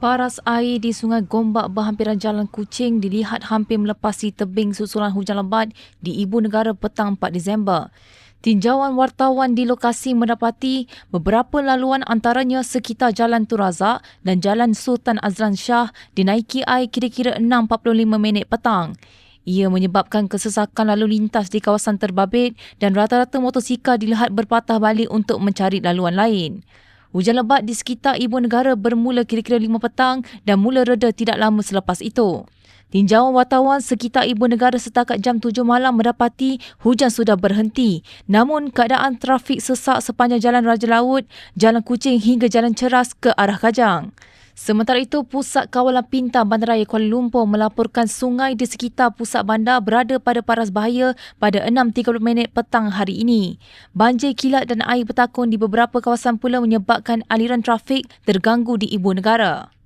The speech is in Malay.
Paras air di Sungai Gombak berhampiran Jalan Kucing dilihat hampir melepasi tebing susulan hujan lebat di Ibu Negara petang 4 Disember. Tinjauan wartawan di lokasi mendapati beberapa laluan antaranya sekitar Jalan Turazak dan Jalan Sultan Azlan Shah dinaiki air kira-kira 6.45 minit petang. Ia menyebabkan kesesakan lalu lintas di kawasan terbabit dan rata-rata motosikal dilihat berpatah balik untuk mencari laluan lain. Hujan lebat di sekitar ibu negara bermula kira-kira 5 petang dan mula reda tidak lama selepas itu. Tinjauan wartawan sekitar ibu negara setakat jam 7 malam mendapati hujan sudah berhenti. Namun keadaan trafik sesak sepanjang Jalan Raja Laut, Jalan Kucing hingga Jalan Ceras ke arah Kajang. Sementara itu, Pusat Kawalan Pintar Bandaraya Kuala Lumpur melaporkan sungai di sekitar pusat bandar berada pada paras bahaya pada 6.30 minit petang hari ini. Banjir kilat dan air bertakun di beberapa kawasan pula menyebabkan aliran trafik terganggu di ibu negara.